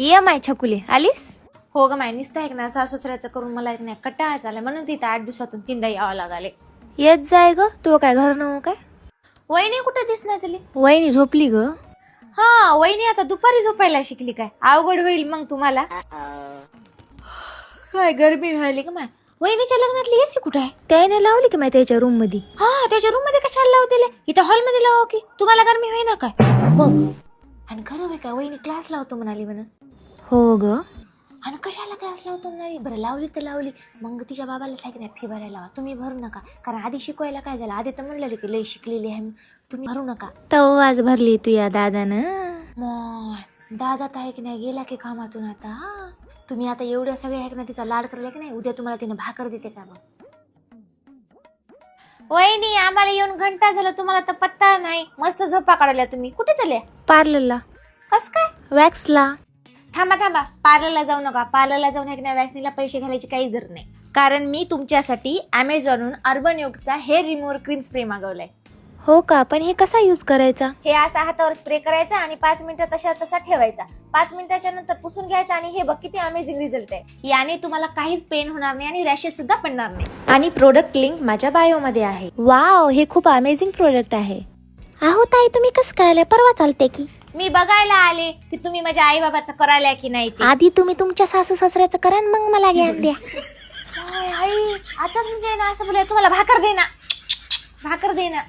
ये माय छकुले. आलीस? हो ग माय नुसतं ऐक ना सासुसऱ्याचं करून मला एक नाही कटाळा झाला म्हणून तिथं आठ दिवसातून तीनदा यावं लागले. येत जाय ग. तू काय घर नव काय? वहिनी कुठे दिसणार झाली वहिनी झोपली ग. हा वहिनी आता दुपारी झोपायला शिकली काय? अवघड होईल मग तुम्हाला. काय गरमी व्हायली का माय. वहिनीच्या लग्नातली एसी कुठे आहे? त्याने लावली की माहिती त्याच्या रूममध्ये हा त्याच्या रूममध्ये कशाला लावतेले इथं हॉलमध्ये लावा की. तुम्हाला गरमी होईना काय? बघ. आणि खरं होय काय वहिनी क्लास लावतो म्हणाली म्हणून. हो ग. आणि कशाला क्लास लावतो म्हणाली बरं लावली तर लावली. मग तिच्या बाबाला सांग नाही फी भरायला लावा तुम्ही भरू नका. कारण आधी शिकवायला काय झालं? आधी तर म्हणलेलं की लई शिकलेली आहे मी. तुम्ही भरू नका. तवाज भरली तू या दादानं. मग दादा तर आहे की नाही? गेला की कामातून आता? हा. तुम्ही आता एवढ्या सगळ्या आहे की नाही तिचा लाड करला की नाही? उद्या तुम्हाला तिने भाकर देते का मग? वहिनी आम्हाला येऊन घंटा झाला. तुम्हाला तर पत्ता नाही. मस्त झोपा काढल्या तुम्ही. कुठे चालल्या? पार्लरला. कस काय? वॅक्सला. थांबा थांबा. पार्लरला जाऊ नका. पार्लरला जाऊन आहे वॅक्सिनला पैसे घालायची काही गरज नाही. कारण मी तुमच्यासाठी अमेझॉनहून अर्बन योगचा हेअर रिमूव्हर क्रीम स्प्रे मागवलाय. हो का? पण हे कसा यूज करायचा? हे असा हातावर स्प्रे करायचा आणि पाच मिनिटं तशा तसा ठेवायचा. पाच मिनिटाच्या नंतर पुसून घ्यायचा आणि हे बघ किती अमेझिंग रिझल्ट आहे. याने तुम्हाला काहीच पेन होणार नाही आणि रॅशेस सुद्धा पडणार नाही. आणि प्रोडक्ट लिंक माझ्या बायो मध्ये आहे. वाव हे खूप अमेझिंग प्रोडक्ट आहे. आहो ताई तुम्ही कसं काय आल्या परवा चालते की. मी बघायला आले की तुम्ही माझ्या आई बाबाचं करायला की नाही ते. आधी तुम्ही तुमच्या सासू सासऱ्याचं करा आणि मग मला ज्ञान द्या. आई, आई आता म्हणजे ना असं बोलाय तुम्हाला भाकर दे ना. भाकर दे ना.